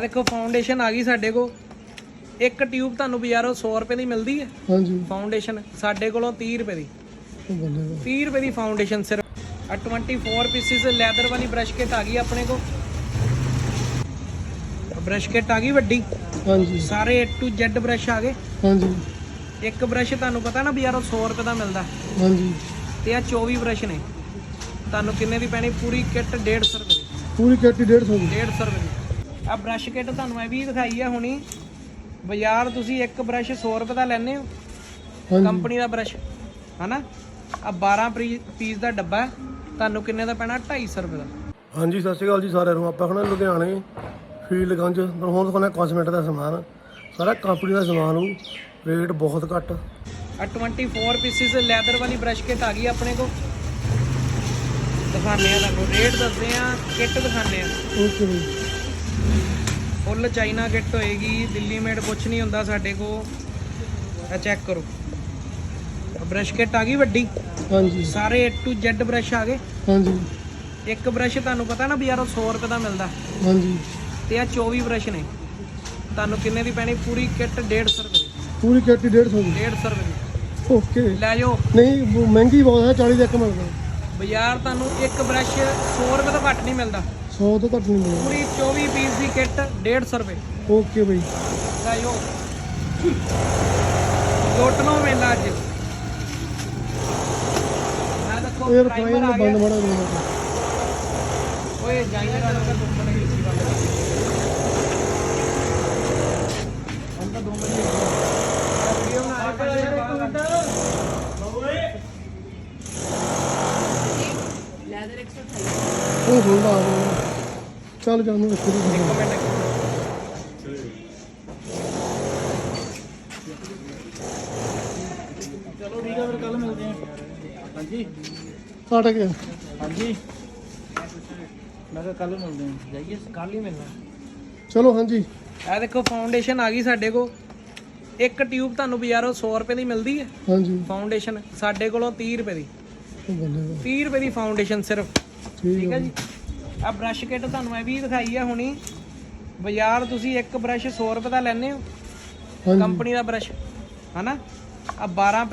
ਦੇਖੋ ਫਾਊਂਡੇਸ਼ਨ ਆ ਗਈ ਸਾਡੇ ਕੋਲ। ਇੱਕ ਟਿਊਬ ਤੁਹਾਨੂੰ ਬਾਜ਼ਾਰੋਂ 100 ਰੁਪਏ ਦੀ ਮਿਲਦੀ ਹੈ। ਹਾਂਜੀ। ਫਾਊਂਡੇਸ਼ਨ ਸਾਡੇ ਕੋਲੋਂ 30 ਰੁਪਏ ਦੀ। ਉਹ ਬੱਲੇ ਦਾ। 30 ਰੁਪਏ ਦੀ ਫਾਊਂਡੇਸ਼ਨ ਸਿਰਫ। ਆ 24 ਪੀਸਿਸ ਲੈਦਰ ਵਾਲੀ ਬ੍ਰਸ਼ ਕਿਟ ਆ ਗਈ ਆਪਣੇ ਕੋਲ। ਬ੍ਰਸ਼ ਕਿਟ ਆ ਗਈ ਵੱਡੀ। ਹਾਂਜੀ। ਸਾਰੇ A to Z ਬ੍ਰਸ਼ ਆ ਗਏ। ਹਾਂਜੀ। ਇੱਕ ਬ੍ਰਸ਼ ਤੁਹਾਨੂੰ ਪਤਾ ਨਾ ਬਾਜ਼ਾਰੋਂ 100 ਰੁਪਏ ਦਾ ਮਿਲਦਾ। ਹਾਂਜੀ। ਤੇ ਆ 24 ਬ੍ਰਸ਼ ਨੇ। ਤੁਹਾਨੂੰ ਕਿੰਨੇ ਦੀ ਪੈਣੀ? ਪੂਰੀ ਕਿੱਟ 150 ਰੁਪਏ ਪੂਰੀ ਕੈਟੀ 150 ਦੀ। 150 ਰੁਪਏ ਦੀ। ਆ ਬ੍ਰਸ਼ ਕਿੱਟ ਤੁਹਾਨੂੰ ਇਹ ਵੀ ਦਿਖਾਈ ਆ ਹੁਣੀ। ਬਾਜ਼ਾਰ ਤੁਸੀਂ ਇੱਕ ਬ੍ਰਸ਼ 100 ਰੁਪਏ ਦਾ ਲੈਣੇ ਹੋ। ਕੰਪਨੀ ਦਾ ਬ੍ਰਸ਼ ਹਨਾ? ਆ 12 ਪੀਸ ਦਾ ਡੱਬਾ ਹੈ, ਤੁਹਾਨੂੰ ਕਿੰਨੇ ਦਾ ਪੈਣਾ? 250 ਰੁਪਏ ਦਾ। ਹਾਂਜੀ ਸਤਿ ਸ਼੍ਰੀ ਅਕਾਲ ਜੀ ਸਾਰਿਆਂ ਨੂੰ। ਆਪਾਂ ਖਣਾ ਲੁਧਿਆਣੇ ਫੀਲਡਗੰਜ ਹੁਣ ਦਿਖਾਉਣਾ ਕਾਸਮੈਟਿਕ ਦਾ ਸਮਾਨ। ਸਾਰਾ ਕੰਪਨੀ ਦਾ ਸਮਾਨ ਉਹ ਰੇਟ ਬਹੁਤ ਘੱਟ। ਆ 24 ਪੀਸਿਸ ਲੈਦਰ ਵਾਲੀ ਬ੍ਰਸ਼ ਕਿਟ ਆ ਗਈ ਆਪਣੇ ਕੋਲ। ਦਿਖਾਣੇ ਆ ਤੁਹਾਨੂੰ। ਰੇਟ ਦੱਸਦੇ ਆ ਕਿੱਟ ਦਿਖਾਣੇ ਆ ਓਕੇ ਬਈ ਫੁੱਲ ਚਾਈਨਾ ਕਿੱਟ ਹੋਏਗੀ ਦਿੱਲੀ ਮੇਡ ਕੁਛ ਨਹੀਂ ਹੁੰਦਾ ਸਾਡੇ ਕੋਲ। ਆ ਚੈੱਕ ਕਰੋ। ਬ੍ਰਸ਼ ਕਿਟ ਆ ਗਈ ਵੱਡੀ? ਹਾਂਜੀ। ਸਾਰੇ A to Z ਬ੍ਰਸ਼ ਆ ਗਏ? ਹਾਂਜੀ। ਇੱਕ ਬ੍ਰਸ਼ ਤੁਹਾਨੂੰ ਪਤਾ ਨਾ ਬਾਜ਼ਾਰੋਂ 100 ਰੁਪਏ ਦਾ ਮਿਲਦਾ। ਹਾਂਜੀ। ਤੇ ਆ 24 ਬ੍ਰਸ਼ ਨੇ। ਤੁਹਾਨੂੰ ਕਿੰਨੇ ਦੀ ਪੈਣੀ? ਪੂਰੀ ਕਿੱਟ 150 ਰੁਪਏ ਦੀ। ਪੂਰੀ ਕੈਟੀ 150 ਦੀ। 150 ਰੁਪਏ ਦੀ। ਓਕੇ ਲੈ ਜਾਓ। ਨਹੀਂ ਉਹ ਮਹਿੰਗੀ ਬਹੁਤ ਹੈ 40 ਦਾ ਇੱਕ ਮਿਲਦਾ। ਬਾਜ਼ਾਰ ਤੁਹਾਨੂੰ ਇੱਕ ਬ੍ਰਸ਼ 100 ਰੁਪਏ ਤੋਂ ਘੱਟ ਨਹੀਂ ਮਿਲਦਾ। 100 ਤੋਂ ਘੱਟ ਨਹੀਂ ਮਿਲਦਾ ਪੂਰੀ 24 ਪੀਸ ਦੀ ਕਿੱਟ 150 ਰੁਪਏ। ਓਕੇ ਬਈ। ਲੈ ਜਾਓ। ਲੋਟਨੋ ਮੇਲਾ ਅੱਜ। ਆ ਦੇਖੋ ਇਹ ਰਫਾਈਨ ਆ ਬੰਦ। ਮਾੜਾ ਦੇਣਾ ਓਏ ਜਾਈਏ ਨਾ ਲੋਕਾਂ ਤੋਂ ਬੜਾ ਕਿਸੇ ਗੱਲ ਹੁਣ ਤਾਂ 2 ਮਿੰਟ ਵੀਡੀਓ ਬਣਾ ਰਹੇ ਉਹ ਹੁੰਦਾ ਆ ਗਿਆ। ਚੱਲ ਦੀ ਇੱਕ ਮਿੰਟ ਚਲੋ ਠੀਕ ਆ ਫਿਰ ਕੱਲ ਮਿਲਦੇ ਆ ਹਾਂਜੀ। ਕੱਟ ਗਿਆ ਹਾਂਜੀ। ਮੈਂ ਕਿਹਾ ਕੱਲ ਮਿਲਦੇ ਆ ਜਾਈਏ। ਕੱਲ ਹੀ ਮਿਲਣਾ। ਚਲੋ ਹਾਂਜੀ। ਇਹ ਦੇਖੋ ਫਾਊਂਡੇਸ਼ਨ ਆ ਗਈ ਸਾਡੇ ਕੋਲ। ਇੱਕ ਟਿਊਬ ਤੁਹਾਨੂੰ ਬਾਜ਼ਾਰੋਂ 100 ਰੁਪਏ ਦੀ ਮਿਲਦੀ ਹੈ। ਹਾਂਜੀ। ਫਾਊਂਡੇਸ਼ਨ ਸਾਡੇ ਕੋਲੋਂ 30 ਰੁਪਏ ਦੀ। ਉਹ ਬੱਲੇ ਦਾ। 30 ਰੁਪਏ ਦੀ ਫਾਊਂਡੇਸ਼ਨ ਸਿਰਫ। ਠੀਕ ਹੈ ਜੀ। ਆ ਬ੍ਰਸ਼ ਕਿਟ ਤੁਹਾਨੂੰ ਮੈਂ ਵੀ ਦਿਖਾਈ ਆ ਹੁਣੀ। ਬਾਜ਼ਾਰ ਤੁਸੀਂ ਇੱਕ ਬ੍ਰਸ਼ 100 ਰੁਪਏ ਦਾ ਲੈਣੇ ਹੋ। ਕੰਪਨੀ ਦਾ ਬ੍ਰਸ਼ ਹਨਾ? ਆ 12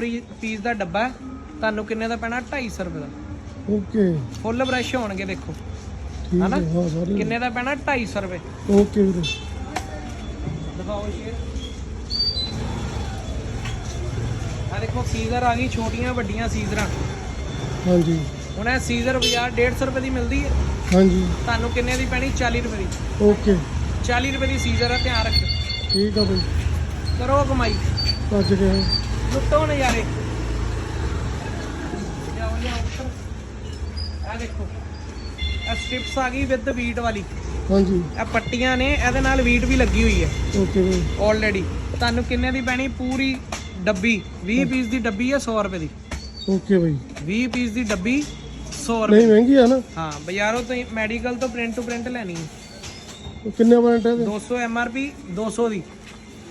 ਪੀਸ ਦਾ ਡੱਬਾ ਤੁਹਾਨੂੰ ਕਿੰਨੇ ਦਾ ਪੈਣਾ? 250 ਰੁਪਏ ਦਾ। ਓਕੇ ਫੁੱਲ ਬ੍ਰਸ਼ ਹੋਣਗੇ ਦੇਖੋ ਹਨਾ? ਕਿੰਨੇ ਦਾ ਪੈਣਾ? 250 ਰੁਪਏ। ਓਕੇ ਵੀਰੇ। ਦਿਖਾਓ ਸ਼ੇਰ ਆ ਦੇਖੋ ਸੀਜ਼ਰ ਆ ਗਈ ਛੋਟੀਆਂ ਵੱਡੀਆਂ ਸੀਜ਼ਰਾਂ। ਹਾਂਜੀ। ਹੁਣ ਇਹ ਸੀਜ਼ਰ ਬਾਜ਼ਾਰ 150 ਰੁਪਏ ਦੀ ਮਿਲਦੀ ਹੈ। ਹਾਂਜੀ। ਤੁਹਾਨੂੰ ਕਿੰਨੇ ਦੀ ਪੈਣੀ? 40 ਰੁਪਏ ਦੀ। ਓਕੇ। 40 ਰੁਪਏ ਦੀ ਸੀਜ਼ਰ ਹੈ ਧਿਆਨ ਰੱਖਿਓ। ਠੀਕ ਆ ਬਈ। ਕਰੋ ਕਮਾਈ। ਭੱਜ ਗਏ ਲੁੱਟੋ ਨਜ਼ਾਰੇ। ਲਿਆਓ। ਆਹ ਦੇਖੋ। ਇਹ ਸਟ੍ਰਿਪਸ ਆ ਗਈ ਵਿਦ ਵੀਟ ਵਾਲੀ। ਹਾਂਜੀ। ਇਹ ਪੱਟੀਆਂ ਨੇ ਇਹਦੇ ਨਾਲ ਵੀਟ ਵੀ ਲੱਗੀ ਹੋਈ ਹੈ। ਓਕੇ ਬਈ। ਆਲਰੇਡੀ ਤੁਹਾਨੂੰ ਕਿੰਨੇ ਦੀ ਪੈਣੀ? ਪੂਰੀ ਡੱਬੀ। 20 ਪੀਸ ਦੀ ਡੱਬੀ ਹੈ 100 ਰੁਪਏ ਦੀ। ਓਕੇ ਬਈ। 20 ਪੀਸ ਦੀ ਡੱਬੀ 100 ਰੁਪਏ। ਨਹੀਂ ਮਹਿੰਗੀ ਆ ਨਾ। ਹਾਂ ਬਾਜ਼ਾਰੋਂ ਤੋਂ ਮੈਡੀਕਲ ਤੋਂ ਪ੍ਰਿੰਟ ਟੂ ਪ੍ਰਿੰਟ ਲੈਣੀ ਹੈ ਉਹ ਕਿੰਨੇ ਵਾਰੰਟ ਹੈ ਇਹਦੇ? 200 ਐਮਆਰਪੀ 200 ਦੀ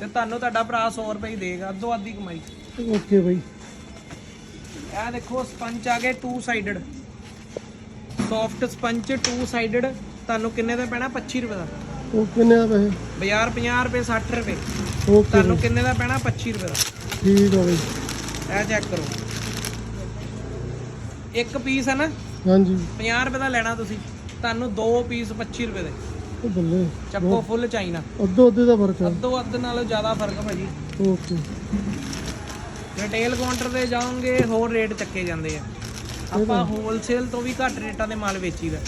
ਤੇ ਤੁਹਾਨੂੰ ਤੁਹਾਡਾ ਭਰਾ 100 ਰੁਪਏ ਹੀ ਦੇਗਾ ਅੱਧੋ ਅੱਧੀ ਕਮਾਈ। ਓਕੇ ਬਈ। ਇਹ ਦੇਖੋ ਸਪੰਜ ਆ ਗਏ two sided soft sponge two sided ਤੁਹਾਨੂੰ ਕਿੰਨੇ ਦਾ ਪੈਣਾ? 25 ਰੁਪਏ ਦਾ। ਉਹ ਕਿੰਨੇ ਆ ਪੈਸੇ? ਬਾਜ਼ਾਰ 50 ਰੁਪਏ 60 ਰੁਪਏ। ਓਕੇ ਤੁਹਾਨੂੰ ਕਿੰਨੇ ਦਾ ਪੈਣਾ? 25 ਰੁਪਏ ਦਾ। ਠੀਕ ਆ ਬਈ। ਇਹ ਚੈੱਕ ਕਰੋ। ਇੱਕ ਪੀਸ ਹੈ ਨਾ ਹਾਂਜੀ। 50 ਰੁਪਏ ਦਾ ਲੈਣਾ ਤੁਸੀਂ ਤੁਹਾਨੂੰ ਦੋ ਪੀਸ 25 ਰੁਪਏ ਦੇ। ਉਹ ਬੱਲੇ ਚੱਕੋ ਫੁੱਲ ਚਾਈਨਾ ਅੱਧੋ ਅੱਧੇ ਦਾ ਫ਼ਰਕ ਆ ਅੱਧੋ ਅੱਧ ਨਾਲੋਂ ਜ਼ਿਆਦਾ ਫ਼ਰਕ ਭਾਜੀ। ਓਕੇ। ਰਿਟੇਲ ਕਾਊਂਟਰ ਤੇ ਜਾਓਗੇ ਹੋਰ ਰੇਟ ਚੱਕੇ ਜਾਂਦੇ ਆ। ਆਪਾਂ ਹੋਲਸੇਲ ਤੋਂ ਵੀ ਘੱਟ ਰੇਟਾਂ ਦੇ ਮਾਲ ਵੇਚੀਦਾ।